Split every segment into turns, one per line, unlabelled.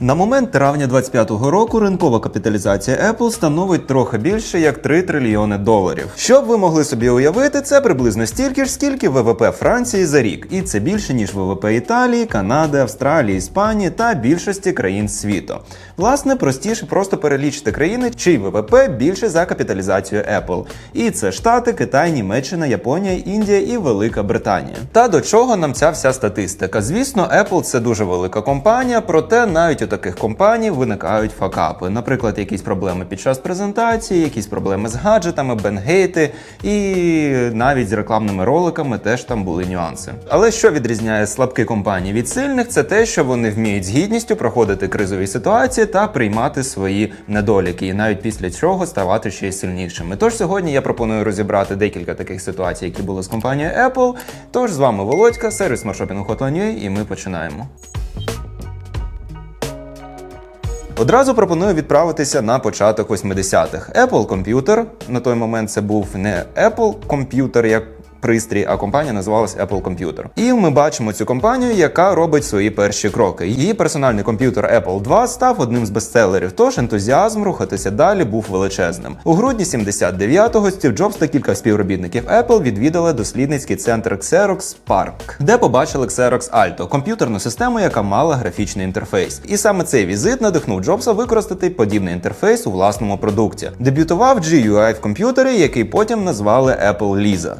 На момент травня 25-го року ринкова капіталізація Apple становить трохи більше як 3 трильйони доларів. Щоб ви могли собі уявити, це приблизно стільки ж, скільки ВВП Франції за рік, і це більше ніж ВВП Італії, Канади, Австралії, Іспанії та більшості країн світу. Власне, простіше просто перелічити країни, чий ВВП більше за капіталізацію Apple. І це Штати, Китай, Німеччина, Японія, Індія і Велика Британія. Та до чого нам ця вся статистика? Звісно, Apple це дуже велика компанія, проте навіть у таких компаній виникають факапи. Наприклад, якісь проблеми під час презентації, якісь проблеми з гаджетами, бенгейти, і навіть з рекламними роликами теж там були нюанси. Але що відрізняє слабкі компанії від сильних, це те, що вони вміють з гідністю проходити кризові ситуації та приймати свої недоліки, і навіть після цього ставати ще й сильнішими. Тож сьогодні я пропоную розібрати декілька таких ситуацій, які були з компанією Apple. Тож з вами Володька, сервіс маршопінгу Hotline.ua, і ми починаємо. Одразу пропоную відправитися на початок 80-х. Apple Computer, на той момент це був не Apple Computer як пристрій, а компанія називалась Apple Computer. І ми бачимо цю компанію, яка робить свої перші кроки. Її персональний комп'ютер Apple II став одним з бестселерів, тож ентузіазм рухатися далі був величезним. У грудні 79-го Стів Джобс та кілька співробітників Apple відвідали дослідницький центр Xerox Park, де побачили Xerox Alto – комп'ютерну систему, яка мала графічний інтерфейс. І саме цей візит надихнув Джобса використати подібний інтерфейс у власному продукті. Дебютував GUI в комп'ютері, який потім назвали Apple Lisa.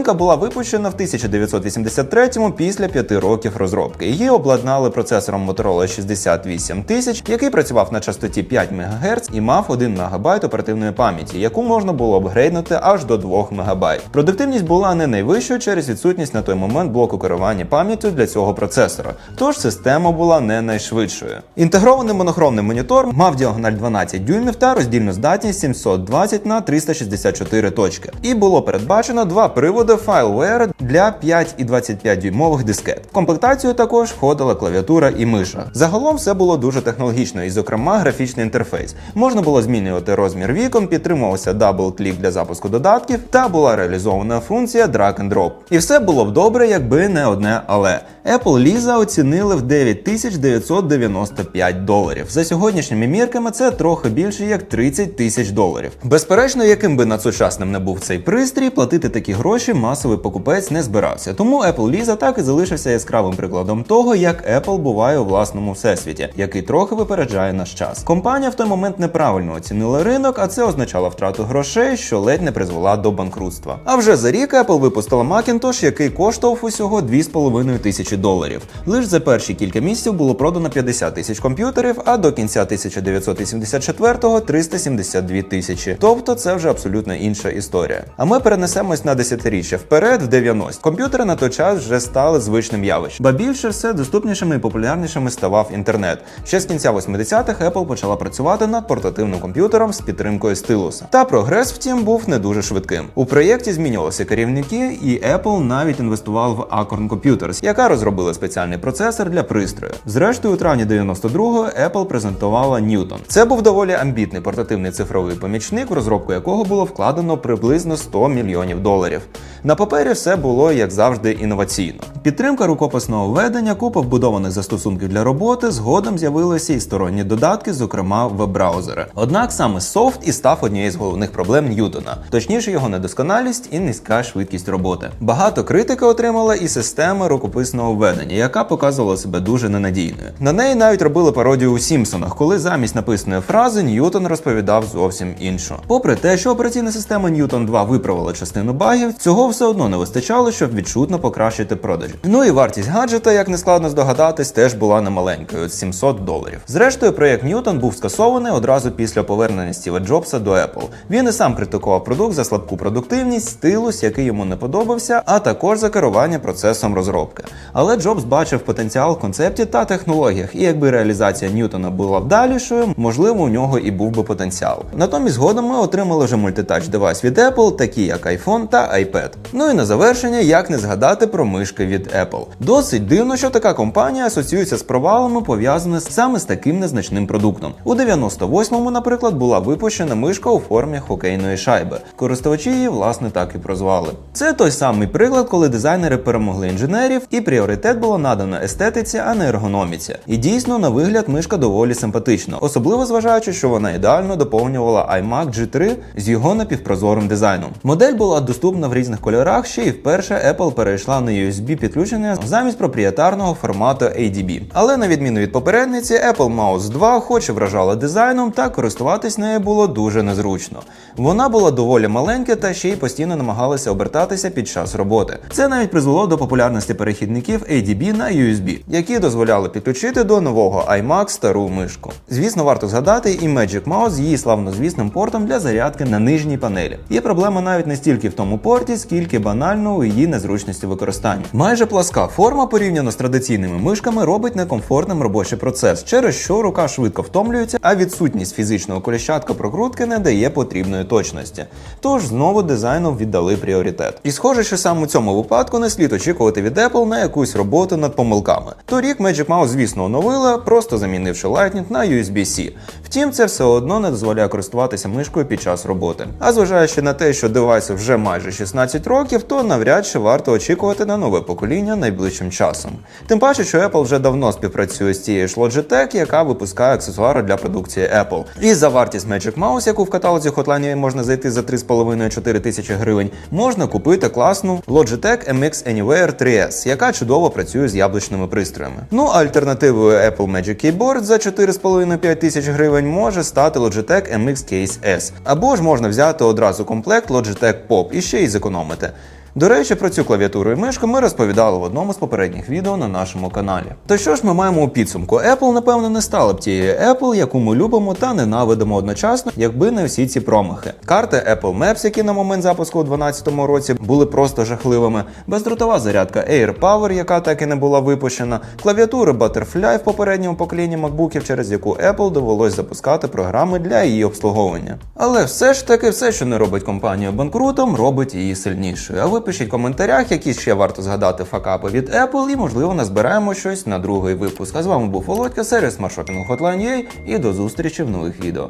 Новинка була випущена в 1983-му після п'яти років розробки. Її обладнали процесором Motorola 68000, який працював на частоті 5 МГц і мав 1 МБ оперативної пам'яті, яку можна було апгрейднути аж до 2 МБ. Продуктивність була не найвищою через відсутність на той момент блоку керування пам'яттю для цього процесора, тож система була не найшвидшою. Інтегрований монохромний монітор мав діагональ 12 дюймів та роздільну здатність 720 на 364 точки. І було передбачено два приводи FileWare для 5 і 25 дюймових дискет. В комплектацію також входила клавіатура і миша. Загалом все було дуже технологічно, і, зокрема, графічний інтерфейс. Можна було змінювати розмір вікон, підтримувався дабл-клік для запуску додатків, та була реалізована функція Drag and Drop. І все було б добре, якби не одне але. Apple Lisa оцінили в 9995 доларів. За сьогоднішніми мірками це трохи більше як 30 тисяч доларів. Безперечно, яким би надсучасним не був цей пристрій, платити такі гроші масовий покупець не збирався. Тому Apple Lisa так і залишився яскравим прикладом того, як Apple буває у власному всесвіті, який трохи випереджає наш час. Компанія в той момент неправильно оцінила ринок, а це означало втрату грошей, що ледь не призвела до банкрутства. А вже за рік Apple випустила Macintosh, який коштував усього 2,5 тисячі доларів. Лише за перші кілька місяців було продано 50 тисяч комп'ютерів, а до кінця 1984-го 372 тисячі. Тобто це вже абсолютно інша історія. А ми перенесемось на десятиріччя вперед, в 90 Комп'ютери на той час вже стали звичним явищем. Ба більше все доступнішими і популярнішими ставав інтернет. Ще з кінця 80-х Apple почала працювати над портативним комп'ютером з підтримкою стилуса. Та прогрес, втім, був не дуже швидким. У проєкті змінювалися керівники, і Apple навіть інвестував в Acorn Computers, яка розробила спеціальний процесор для пристрою. Зрештою, у травні 92-го Apple презентувала Newton. Це був доволі амбітний портативний цифровий помічник, в розробку якого було вкладено приблизно 100 мільйонів доларів. На папері все було як завжди інноваційно. Підтримка рукописного введення, купа вбудованих застосунків для роботи. Згодом з'явилися і сторонні додатки, зокрема веб-браузери. Однак саме софт і став однією з головних проблем Ньютона, точніше його недосконалість і низька швидкість роботи. Багато критики отримала і система рукописного введення, яка показувала себе дуже ненадійною. На неї навіть робили пародію у Сімпсонах, коли замість написаної фрази Ньютон розповідав зовсім іншу. Попри те, що операційна система Ньютон 2 виправила частину багів, цього все одно не вистачало, щоб відчутно покращити продажі. Ну і вартість гаджета, як не складно здогадатись, теж була немаленькою 700 доларів. Зрештою, проєкт Ньютон був скасований одразу після повернення Стіва Джобса до Apple. Він і сам критикував продукт за слабку продуктивність, стилус, який йому не подобався, а також за керування процесом розробки. Але Джобс бачив потенціал в концепті та технологіях, і якби реалізація Ньютона була вдалішою, можливо, у нього і був би потенціал. Натомість згодом ми отримали вже мультитач девайс від Apple, такі як iPhone та iPad. Ну і на завершення, як не згадати про мишки від Apple. Досить дивно, що така компанія асоціюється з провалами, пов'язаними саме з таким незначним продуктом. У 98-му, наприклад, була випущена мишка у формі хокейної шайби. Користувачі її власне так і прозвали. Це той самий приклад, коли дизайнери перемогли інженерів, і пріоритет було надано естетиці, а не ергономіці. І дійсно, на вигляд мишка доволі симпатична, особливо зважаючи, що вона ідеально доповнювала iMac G3 з його напівпрозорим дизайном. Модель була доступна в різних кольорах, ще й вперше Apple перейшла на USB підключення замість проприєтарного формату ADB. Але на відміну від попередниці, Apple Mouse 2 хоч і вражала дизайном, та користуватись нею було дуже незручно. Вона була доволі маленька та ще й постійно намагалася обертатися під час роботи. Це навіть призвело до популярності перехідників ADB на USB, які дозволяли підключити до нового iMac стару мишку. Звісно, варто згадати і Magic Mouse з її славнозвісним портом для зарядки на нижній панелі. Є проблема навіть не стільки в тому порті, скільки банально у її незручності використання. Майже пласка форма порівняно з традиційними мишками робить некомфортним робочий процес, через що рука швидко втомлюється, а відсутність фізичного коліщатка прокрутки не дає потрібної точності. Тож знову дизайном віддали пріоритет. І схоже, що саме у цьому випадку не слід очікувати від Apple на якусь роботу над помилками. Торік Magic Mouse, звісно, оновила, просто замінивши Lightning на USB-C. Втім, це все одно не дозволяє користуватися мишкою під час роботи. А зважаючи на те, що девайсу вже майже 16 років, то навряд чи варто очікувати на нове покоління найближчим часом. Тим паче, що Apple вже давно співпрацює з тією ж Logitech, яка випускає аксесуари для продукції Apple. І за вартість Magic Mouse, яку в каталозі Hotline можна зайти за 3,5-4 тисячі гривень, можна купити класну Logitech MX Anywhere 3S, яка чудово працює з яблучними пристроями. Ну альтернативою Apple Magic Keyboard за 4,5-5 тисяч гривень може стати Logitech MX Case S. Або ж можна взяти одразу комплект Logitech Pop і ще й зекономити продукти. До речі, про цю клавіатуру і мишку ми розповідали в одному з попередніх відео на нашому каналі. То що ж ми маємо у підсумку? Apple, напевно, не стала б тією Apple, яку ми любимо та ненавидимо одночасно, якби не всі ці промахи. Карти Apple Maps, які на момент запуску у 2012 році були просто жахливими, бездротова зарядка AirPower, яка так і не була випущена, клавіатура Butterfly в попередньому поколінні MacBookів, через яку Apple довелось запускати програми для її обслуговування. Але все ж таки, все, що не робить компанію банкрутом, робить її сильнішою. А ви пишіть в коментарях, які ще варто згадати факапи від Apple, і можливо назбираємо щось на другий випуск. А з вами був Володька, сервіс Маршопінгу Hotline.ua і до зустрічі в нових відео.